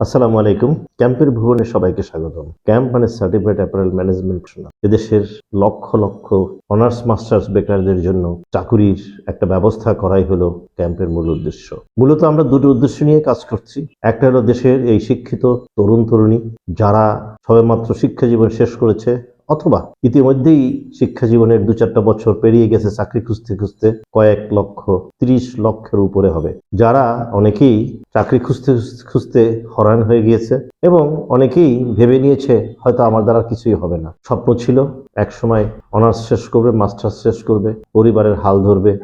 আসসালামু আলাইকুম। ক্যাম্পের ভুবনে সবাইকে স্বাগতম। ক্যাম্প মানে সার্টিফিকেট অ্যাপারেল ম্যানেজমেন্ট এদেশের লক্ষ লক্ষ অনার্স মাস্টার্স বেকারদের জন্য চাকুরির একটা ব্যবস্থা করাই হলো ক্যাম্পের মূল উদ্দেশ্য। মূলত আমরা দুটো উদ্দেশ্য নিয়ে কাজ করছি। একটা হলো দেশের এই শিক্ষিত তরুণ, তরুণী, যারা সবেমাত্র শিক্ষা জীবন শেষ করেছে অথবা ইতিমধ্যেই শিক্ষা জীবনের দু চারটা বছর পেরিয়ে গেছে চাকরি খুঁজতে খুঁজতে কয়েক লক্ষ, তিরিশ লক্ষের উপরে হবে। যারা অনেকেই চাকরি খুঁজতে খুঁজতে হরান হয়ে গিয়েছে এবং অনেকেই ভেবে নিয়েছে, হয়তো আমার দ্বারা কিছুই হবে না। স্বপ্ন ছিল একসময় অনার্স শেষ করবে, মাস্টার্স শেষ করবে, পরিবারের হাল ধরবে।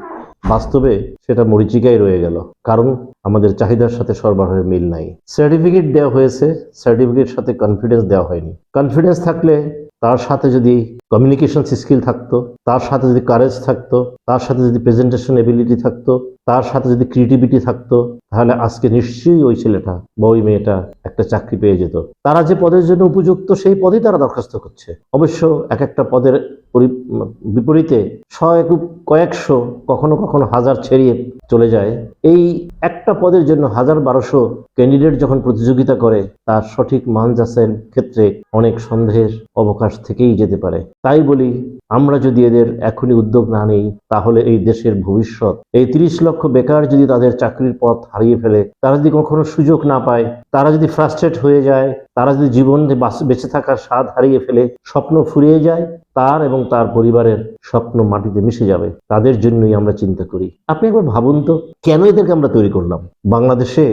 বাস্তবে সেটা মরিচিকায় রয়ে গেল। কারণ আমাদের চাহিদার সাথে সরবরাহের মিল নাই। সার্টিফিকেট দেওয়া হয়েছে সার্টিফিকেট সাথে কনফিডেন্স দেওয়া হয়নি। কনফিডেন্স থাকলে তার সাথে যদি কমিউনিকেশন স্কিল থাকতো, তার সাথে যদি কারেজ থাকতো, তার সাথে যদি প্রেজেন্টেশন এবিলিটি থাকতো তার সাথে যদি ক্রিয়েটিভিটি থাকতো, তাহলে আজকে নিশ্চয়ই ওই ছেলেটা বা ওই মেয়েটা একটা চাকরি পেয়ে যেত। তারা যে পদের জন্য উপযুক্ত, সেই পদেই তারা দরখাস্ত করছে। অবশ্য এক একটা পদের পরি- বিপরীতে শয়েক কয়েকশো, কখনো কখনো হাজার ছেড়িয়ে চলে যায়। এই একটা পদের জন্য হাজার বারোশো ক্যান্ডিডেট যখন প্রতিযোগিতা করে, তার সঠিক মান যাচাইয়ের ক্ষেত্রে অনেক সন্দেহের অবকাশ থেকেই যেতে পারে। তাই বলি আমরা যদি এদের এখনই উদ্যোগ না নেই, তাহলে এই দেশের ভবিষ্যৎ। এই তিরিশ লক্ষ বেকার যদি তাদের চাকরির পথ হারিয়ে ফেলে, তারা যদি কখনো সুযোগ না পায়, তারা যদি ফ্রাস্ট্রেট হয়ে যায়, তারা যদি জীবন বেঁচে থাকার স্বাদ হারিয়ে ফেলে, স্বপ্ন ফুরিয়ে যায়, তার এবং তার পরিবারের স্বপ্ন মাটিতে মিশে যাবে। তাদের জন্যই আমরা চিন্তা করি। আপনি একবার ভাবুন তো, কেন এদেরকে আমরা তৈরি করলাম? বাংলাদেশে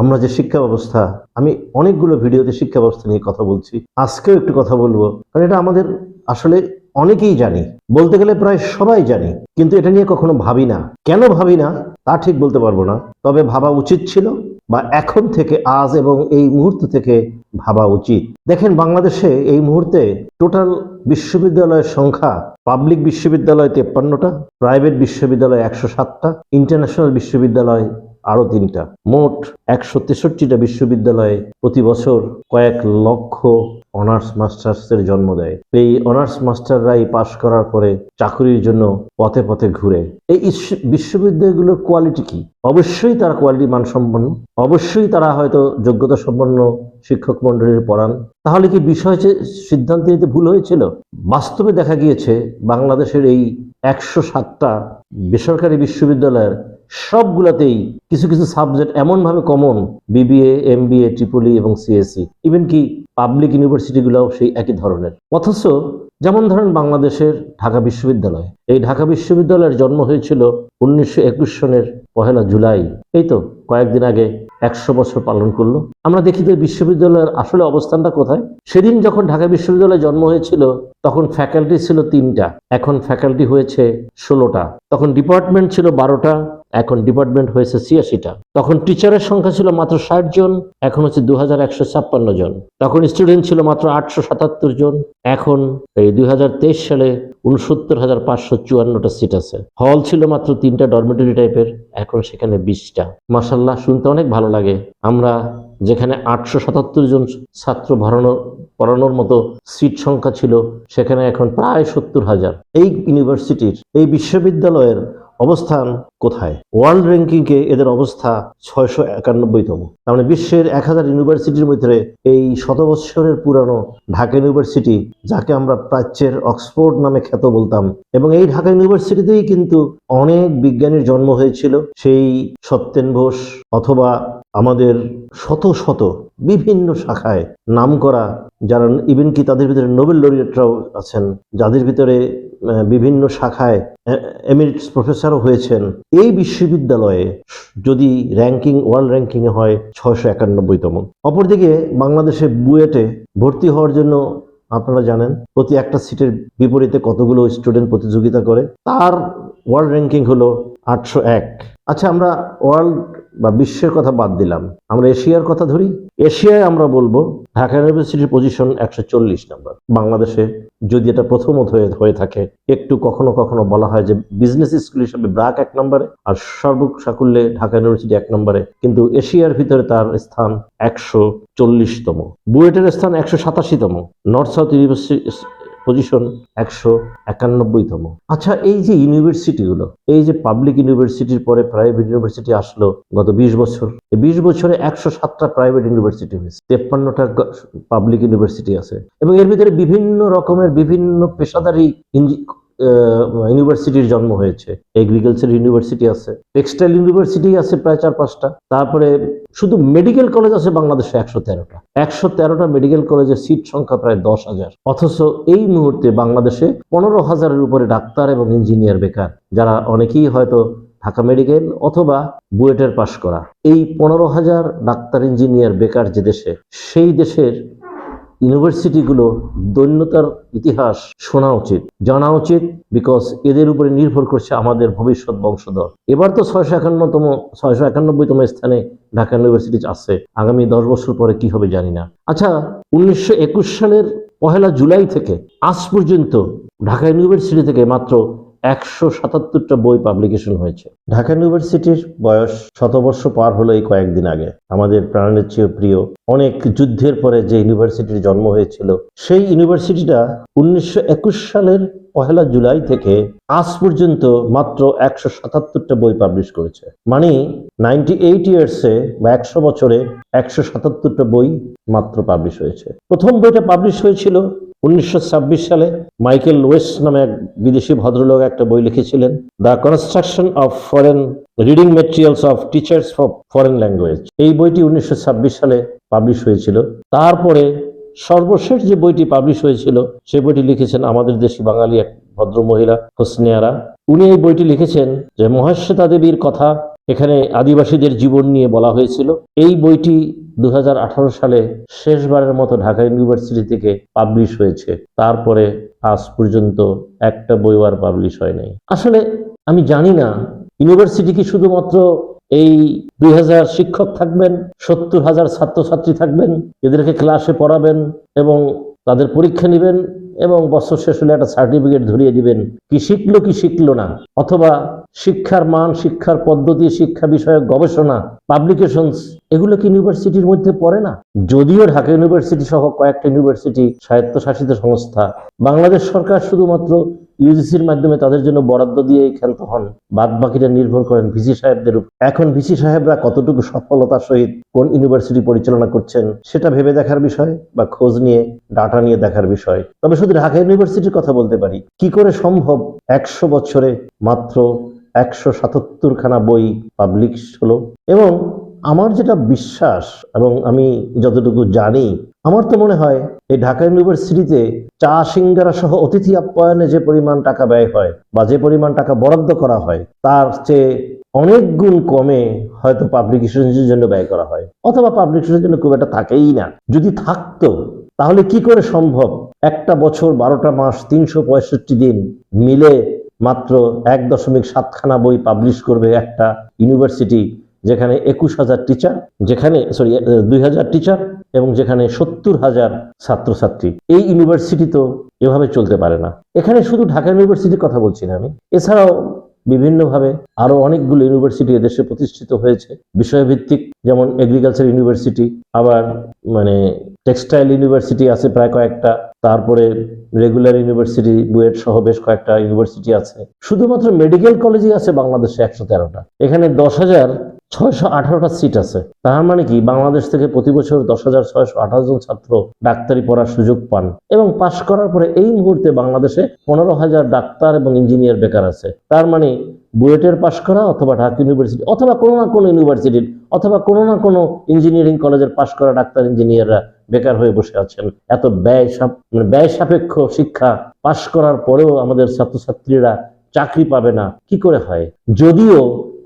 আমরা যে শিক্ষা ব্যবস্থা, আমি অনেকগুলো ভিডিওতে শিক্ষা ব্যবস্থা নিয়ে কথা বলছি। আজকেও একটু কথা বলব, কারণ এটা আমাদের আসলে অনেকেই জানি, বলতে গেলে প্রায় সবাই জানি, কিন্তু এটা নিয়ে কখনো ভাবি না। কেন ভাবি না? তা ঠিক বলতে পারব না। তবে ভাবা উচিত ছিল বা এখন থেকে আজ এবং এই মুহূর্ত থেকে ভাবা উচিত। দেখেন, বাংলাদেশে এই মুহূর্তে টোটাল বিশ্ববিদ্যালয়ের সংখ্যা পাবলিক বিশ্ববিদ্যালয় তেপ্পান্নটা, প্রাইভেট বিশ্ববিদ্যালয় একশো সাতটা, ইন্টারন্যাশনাল বিশ্ববিদ্যালয় আরও তিনটা। মোট একশো তেষট্টিটা বিশ্ববিদ্যালয়ে প্রতি বছর কয়েক লক্ষ অনার্স মাস্টার্সের জন্ম দেয়। এই অনার্স মাস্টাররাই পাশ করার পরে চাকরির জন্য পথে পথে ঘুরে। এই বিশ্ববিদ্যালয়গুলোর কোয়ালিটি কি? অবশ্যই তারা কোয়ালিটি মানসম্পন্ন। অবশ্যই তারা হয়তো যোগ্যতা সম্পন্ন শিক্ষক মন্ডলীর পড়ান। তাহলে কি বিষয় সিদ্ধান্ত নিতে ভুল হয়েছিল? বাস্তবে দেখা গিয়েছে, বাংলাদেশের এই একশো সাতটা বেসরকারি বিশ্ববিদ্যালয়ের সবগুলাতেই কিছু কিছু সাবজেক্ট এমনভাবে common BBA M B A triple E এবং সিএসসি ইভেন কি পাবলিক ইউনিভার্সিটিগুলোও সেই একই ধরনের। অথচ যেমন ধরেন বাংলাদেশের ঢাকা বিশ্ববিদ্যালয়, এই ঢাকা বিশ্ববিদ্যালয়ের জন্ম হয়েছিল উনিশশো একুশ সনের পহেলা জুলাই। এই তো কয়েকদিন আগে একশো বছর পালন করল। আমরা দেখি এই বিশ্ববিদ্যালয়ের আসলে অবস্থানটা কোথায়? সেদিন যখন ঢাকা বিশ্ববিদ্যালয়ে জন্ম হয়েছিল, তখন ফ্যাকাল্টি ছিল তিনটা, এখন ফ্যাকাল্টি হয়েছে ষোলোটা। তখন ডিপার্টমেন্ট ছিল বারোটা এখন ডিপার্টমেন্ট হয়েছে ছিয়াশিটা। তখন টিচারের সংখ্যা ছিল মাত্র ষাট জন, এখন হচ্ছে দু হাজার একশো ছাপ্পান্ন জন। তখন স্টুডেন্ট ছিল মাত্র আটশো সাতাত্তর জন, এখন এই দুই হাজার তেইশ সালে উনসত্তর হাজার পাঁচশো চুয়ান্নটা সিট আছে। হল ছিল মাত্র তিনটা ডরমেটরি টাইপের এখন সেখানে বিশটা। মাসাল্লাহ শুনতে অনেক ভালো লাগে। আমরা যেখানে আটশো সাতাত্তর জন ছাত্র ভরানো পড়ানোর মতো সিট সংখ্যা ছিল, সেখানে এখন প্রায় সত্তর হাজার। এই ইউনিভার্সিটির এই বিশ্ববিদ্যালয়ের অবস্থান কোথায়? ওয়ার্ল্ড র্যাঙ্কিংয়ে এদের অবস্থা ছয়শো একানব্বইতম। তার মানে বিশ্বের এক হাজার ইউনিভার্সিটির মধ্যে এই শত বৎসরের পুরানো ঢাকা ইউনিভার্সিটি, যাকে আমরা প্রাচ্যের অক্সফোর্ড নামে খ্যাত বলতাম, এবং এই ঢাকা ইউনিভার্সিটিতেই কিন্তু অনেক বিজ্ঞানীর জন্ম হয়েছিল। সেই সত্যেন ঘোষ অথবা আমাদের শত শত বিভিন্ন শাখায় নামকরা যারা ইভেন কি তাদের ভিতরে নোবেল লরিয়েটরাও আছেন, যাদের ভিতরে বিভিন্ন শাখায় এমিরিটস প্রফেসরও হয়েছেন। এই বিশ্ববিদ্যালয়ে যদি র্যাঙ্কিং ওয়ার্ল্ড র্যাঙ্কিংয়ে হয়, ছয়শো একানব্বইতম। অপরদিকে বাংলাদেশে বুয়েটে ভর্তি হওয়ার জন্য আপনারা জানেন, প্রতি একটা সিটের বিপরীতে কতগুলো স্টুডেন্ট প্রতিযোগিতা করে, তার ওয়ার্ল্ড র্যাঙ্কিং হলো আটশো এক। আচ্ছা আমরা ওয়ার্ল্ড বা বিশ্বের কথা বাদ দিলাম। আমরা এশিয়ার কথা ধরি? এশিয়ায় আমরা বলব, ঢাকা ইউনিভার্সিটির পজিশন একশো চল্লিশ নাম্বার বাংলাদেশে যদি এটা প্রথমত হয়ে হয়ে থাকে, একটু কখনো কখনো বলা হয় যে বিজনেস স্কুল হিসাবে ব্রাক এক নম্বরে, আর সর্বসাকুল্যে ঢাকা ইউনিভার্সিটি এক নম্বরে। কিন্তু এশিয়ার ভিতরে তার স্থান একশো চল্লিশতম। বুয়েটের স্থান একশো সাতাশিতম। নর্থ সাউথ ইউনিভার্সিটি পজিশন একশো একানব্বইতম। আচ্ছা এই যে ইউনিভার্সিটিগুলো, এই যে পাবলিক ইউনিভার্সিটির পরে প্রাইভেট ইউনিভার্সিটি আসলো গত বিশ বছর, এই বিশ বছরে একশো সাতটা প্রাইভেট ইউনিভার্সিটি হয়েছে, তেপ্পান্নটা পাবলিক ইউনিভার্সিটি আছে। এবং এর ভিতরে বিভিন্ন রকমের বিভিন্ন পেশাদারি ইউনিভার্সিটির জন্ম হয়েছে। এগ্রিকালচার ইউনিভার্সিটি আছে। টেক্সটাইল ইউনিভার্সিটি আছে প্রায় চার পাঁচটা। তারপরে শুধু মেডিকেল কলেজ আছে বাংলাদেশে একশো তেরোটা। একশো তেরোটা মেডিকেল কলেজের সিট সংখ্যা প্রায় দশ হাজার। অথচ এই মুহূর্তে বাংলাদেশে পনেরো হাজারের উপরে ডাক্তার এবং ইঞ্জিনিয়ার বেকার, যারা অনেকেই হয়তো ঢাকা মেডিকেল অথবা বুয়েটের পাশ করা। এই পনেরো হাজার ডাক্তার ইঞ্জিনিয়ার বেকার যে দেশে, সেই দেশের ইউনিভার্সিটিগুলো দৈন্যতার ইতিহাস শোনা উচিত, জানা উচিত বিকজ এদের উপরে নির্ভর করছে আমাদের ভবিষ্যৎ বংশধর। এবার তো ছয়শো একান্নতম, ছয়শো একানব্বইতম স্থানে ঢাকা ইউনিভার্সিটি আছে, আগামী দশ বছর পরে কি হবে জানি না। আচ্ছা উনিশশো একুশ সালের পহেলা জুলাই থেকে আজ পর্যন্ত ঢাকা ইউনিভার্সিটি থেকে মাত্র একশো সাতাত্তরটা বই পাবলিকেশন হয়েছে। ঢাকা ইউনিভার্সিটির বয়স শতবর্ষ পার হলো এই কয়েকদিন আগে। আমাদের প্রাণের চেয়ে প্রিয় অনেক যুদ্ধের পরে যে ইউনিভার্সিটির জন্ম হয়েছিল, সেই ইউনিভার্সিটিটা উনিশশো একুশ সালের পহেলা জুলাই থেকে আজ পর্যন্ত মাত্র একশো সাতাত্তরটা বই পাবলিশ করেছে। মানে নাইনটি এইট ইয়ার্সে বা একশো বছরে একশো সাতাত্তরটা বই মাত্র পাবলিশ হয়েছে। প্রথম বইটা পাবলিশ হয়েছিল উনিশশো ছাব্বিশ সালে মাইকেল ওয়েস্ট নামে এক বিদেশি ভদ্রলোক একটা বই লিখেছিলেন, the construction of foreign reading materials of teachers for foreign language. এই বইটি উনিশশো ছাব্বিশ সালে পাবলিশ হয়েছিল। তারপরে সর্বশেষ যে বইটি পাবলিশ হয়েছিল সেই বইটি লিখেছেন আমাদের দেশি বাঙালি এক ভদ্র মহিলা হোসনিয়ারা উনি এই বইটি লিখেছেন যে মহাশ্বেতা দেবীর কথা এখানে আদিবাসীদের জীবন নিয়ে বলা হয়েছিল। এই বইটি দুহাজার আঠারো সালে শেষবারের মতো ঢাকা ইউনিভার্সিটি থেকে পাবলিশ হয়েছে। তারপরে আজ পর্যন্ত একটা বই আর পাবলিশ হয় নাই। আসলে আমি জানি না, ইউনিভার্সিটি কি শুধুমাত্র এই দুই হাজার শিক্ষক থাকবেন, সত্তর হাজার ছাত্রছাত্রী থাকবেন, এদেরকে ক্লাসে পড়াবেন এবং তাদের পরীক্ষা নেবেন এবং বছর শেষ হলে একটা সার্টিফিকেট ধরিয়ে দিবেন। কি শিখলো কি শিখলো না? অথবা শিক্ষার মান, শিক্ষার পদ্ধতি, শিক্ষা বিষয়ক গবেষণা পাবলিকেশনস এগুলো কি ইউনিভার্সিটির মধ্যে পড়ে না? যদিও ঢাকা ইউনিভার্সিটি সহ কয়েকটা ইউনিভার্সিটি স্বায়ত্তশাসিত সংস্থা। বাংলাদেশ সরকার শুধুমাত্র ইউজিসির মাধ্যমে তাদের জন্য বরাদ্দ দিয়ে ক্ষান্ত হন। বাদ বাকিরা নির্ভর করেন ভিসি সাহেবদের উপর। এখন ভিসি সাহেবরা কতটুকু সফলতার সহিত কোন ইউনিভার্সিটি পরিচালনা করছেন, সেটা ভেবে দেখার বিষয় বা খোঁজ নিয়ে, ডাটা নিয়ে দেখার বিষয়। তবে শুধু ঢাকা ইউনিভার্সিটির কথা বলতে পারি। কি করে সম্ভব একশো বছরে মাত্র একশো সাতাত্তর খানা বই পাবলিশ হলো? এবং আমার যেটা বিশ্বাস এবং আমি যতটুকু জানি আমার তো মনে হয় এই ঢাকা ইউনিভার্সিটিতে চা সিঙ্গারা সহ অতিথি আপ্যায়নে যে পরিমাণ টাকা ব্যয় হয় বা যে পরিমাণ টাকা বরাদ্দ করা হয়, তার চেয়ে অনেক গুণ কমে হয়তো পাবলিক পাবলিকেশনের জন্য ব্যয় করা হয়। অথবা পাবলিকেশনের জন্য খুব একটা থাকেই না। যদি থাকতো, তাহলে কি করে সম্ভব? একটা বছর বারোটা মাস তিনশো পঁয়ষট্টি দিন মিলে মাত্র এক দশমিক সাতখানা বই পাবলিশ করবে একটা ইউনিভার্সিটি যেখানে একুশ হাজার টিচার যেখানে সরি দুই হাজার টিচার এবং যেখানে সত্তর হাজার ছাত্রছাত্রী। এই ইউনিভার্সিটি তো এভাবে চলতে পারে না। এখানে শুধু ঢাকা ইউনিভার্সিটির কথা বলছি না আমি। এছাড়াও বিভিন্নভাবে আরও অনেকগুলো ইউনিভার্সিটি এদেশে প্রতিষ্ঠিত হয়েছে। বিষয়ভিত্তিক যেমন এগ্রিকালচার ইউনিভার্সিটি আবার মানে টেক্সটাইল ইউনিভার্সিটি আছে প্রায় কয়েকটা। তারপরে রেগুলার ইউনিভার্সিটি বুয়েট সহ বেশ কয়েকটা ইউনিভার্সিটি আছে। শুধুমাত্র মেডিকেল কলেজই আছে বাংলাদেশে একশো তেরোটা। এখানে দশ হাজার ছয়শো আঠারোটা সিট আছে। তার মানে কি? বাংলাদেশ থেকে প্রতি বছর দশ হাজার ছয়শো আঠারো জন ছাত্র ডাক্তারি পড়ার সুযোগ পান এবং পাশ করার পরে এই মুহূর্তে বাংলাদেশে পনেরো হাজার ডাক্তার এবং ইঞ্জিনিয়ার বেকার আছে। তার মানে বুয়েটের পাশ করা অথবা ঢাকা ইউনিভার্সিটি অথবা কোনো না কোনো ইউনিভার্সিটির অথবা কোনো না কোনো ইঞ্জিনিয়ারিং কলেজের পাশ করা ডাক্তার ইঞ্জিনিয়াররা বেকার হয়ে বসে আছেন। এত ব্যয় মানে ব্যয় সাপেক্ষ শিক্ষা পাশ করার পরেও আমাদের ছাত্রছাত্রীরা চাকরি পাবে না। কি করে হয়? যদিও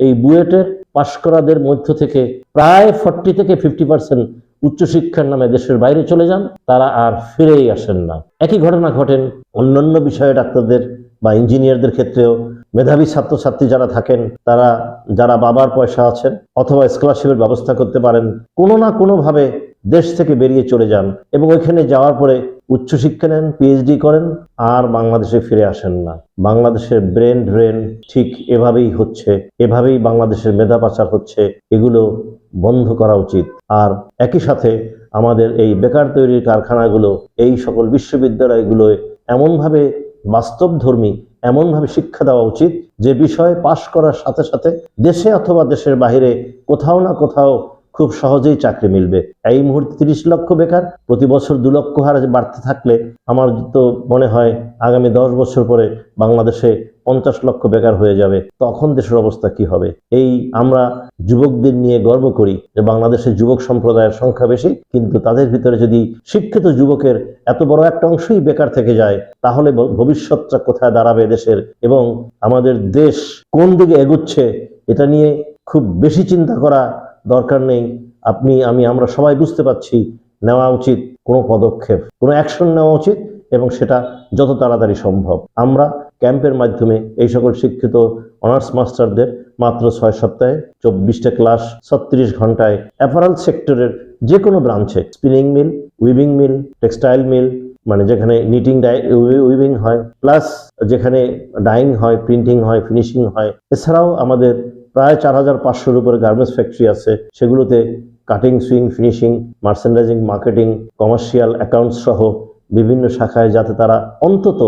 এই বুয়েটের পাশ করাদের মধ্য থেকে প্রায় ফর্টি থেকে ফিফটি পার্সেন্ট উচ্চশিক্ষার নামে দেশের বাইরে চলে যান। তারা আর ফিরেই আসেন না। একই ঘটনা ঘটেন অন্যান্য বিষয়ে ডাক্তারদের বা ইঞ্জিনিয়ারদের ক্ষেত্রেও। মেধাবী ছাত্রছাত্রী যারা থাকেন, তারা, যারা বাবার পয়সা আছেন অথবা স্কলারশিপের ব্যবস্থা করতে পারেন, কোনো না কোনোভাবে দেশ থেকে বেরিয়ে চলে যান এবং ওইখানে যাওয়ার পরে উচ্চশিক্ষা নেন পিএইচডি করেন, আর বাংলাদেশে ফিরে আসেন না। বাংলাদেশের ব্রেন ড্রেন ঠিক এভাবেই হচ্ছে, এভাবেই বাংলাদেশের মেধা পাচার হচ্ছে, এগুলো বন্ধ করা উচিত। আর একই সাথে আমাদের এই বেকার তৈরির কারখানাগুলো, এই সকল বিশ্ববিদ্যালয়গুলোয় এমনভাবে বাস্তবধর্মী, এমনভাবে শিক্ষা দেওয়া উচিত যে বিষয়ে পাশ করার সাথে সাথে দেশে অথবা দেশের বাইরে কোথাও না কোথাও খুব সহজেই চাকরি মিলবে। এই মুহূর্তে তিরিশ লক্ষ বেকার, প্রতি বছর দু লক্ষ হারে বাড়তে থাকলে আমার তো মনে হয় আগামী দশ বছর পরে বাংলাদেশে পঞ্চাশ লক্ষ বেকার হয়ে যাবে। তখন দেশের অবস্থা কি হবে? এই আমরা যুবকদের নিয়ে গর্ব করি যে বাংলাদেশের যুবক সম্প্রদায়ের সংখ্যা বেশি, কিন্তু তাদের ভিতরে যদি শিক্ষিত যুবকের এত বড় একটা অংশই বেকার থেকে যায়, তাহলে ভবিষ্যৎটা কোথায় দাঁড়াবে দেশের? এবং আমাদের দেশ কোন দিকে এগুচ্ছে, এটা নিয়ে খুব বেশি চিন্তা করা দরকার নেই। আপনি, আমি, আমরা সবাই বুঝতে পারছি নেওয়া উচিত কোনো পদক্ষেপ, কোনো অ্যাকশন নেওয়া উচিত এবং সেটা যত তাড়াতাড়ি সম্ভব। আমরা ক্যাম্পের মাধ্যমে এই সকল শিক্ষিত অনার্স মাস্টারদের মাত্র ছয় সপ্তাহে চব্বিশটা ক্লাস, ছত্রিশ ঘন্টায় অ্যাপারাল সেক্টরের যে কোনো ব্রাঞ্চে spinning mill weaving mill textile mill মানে যেখানে নিটিং উইভিং হয় প্লাস যেখানে ডাইং হয় প্রিন্টিং হয় ফিনিশিং হয়, এছাড়াও আমাদের প্রায় চার হাজার পাঁচশোর উপরে গার্মেন্টস ফ্যাক্টরি আছে। সেগুলোতে cutting sewing finishing merchandising marketing commercial accounts সহ বিভিন্ন শাখায় যাতে তারা অন্তত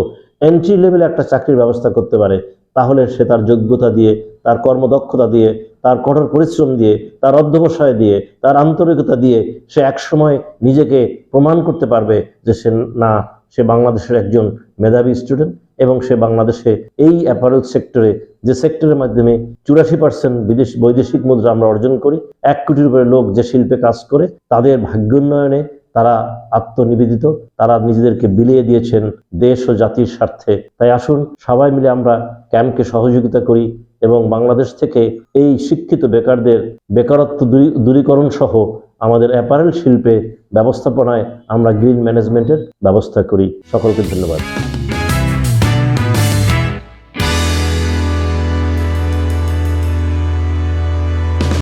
এন্ট্রি লেভেলে একটা চাকরির ব্যবস্থা করতে পারে, তাহলে সে তার যোগ্যতা দিয়ে, তার কর্মদক্ষতা দিয়ে, তার কঠোর পরিশ্রম দিয়ে, তার অধ্যবসায় দিয়ে, তার আন্তরিকতা দিয়ে সে একসময় নিজেকে প্রমাণ করতে পারবে যে সে না, সে বাংলাদেশের একজন মেধাবী স্টুডেন্ট এবং সে বাংলাদেশে এই অ্যাপারেল সেক্টরে যে সেক্টরের মাধ্যমে চুরাশি পার্সেন্ট বিদেশ, বৈদেশিক মুদ্রা আমরা অর্জন করি, এক কোটির উপরে লোক যে শিল্পে কাজ করে, তাদের ভাগ্যোন্নয়নে তারা আত্মনিবেদিত, তারা নিজেদেরকে বিলিয়ে দিয়েছেন দেশ ও জাতির স্বার্থে। তাই আসুন, সবাই মিলে আমরা ক্যাম্পকে সহযোগিতা করি এবং বাংলাদেশ থেকে এই শিক্ষিত বেকারদের বেকারত্ব দূরী- দূরীকরণ সহ আমাদের অ্যাপারেল শিল্পে ব্যবস্থাপনায় আমরা গ্রিন ম্যানেজমেন্টের ব্যবস্থা করি। সকলকে ধন্যবাদ।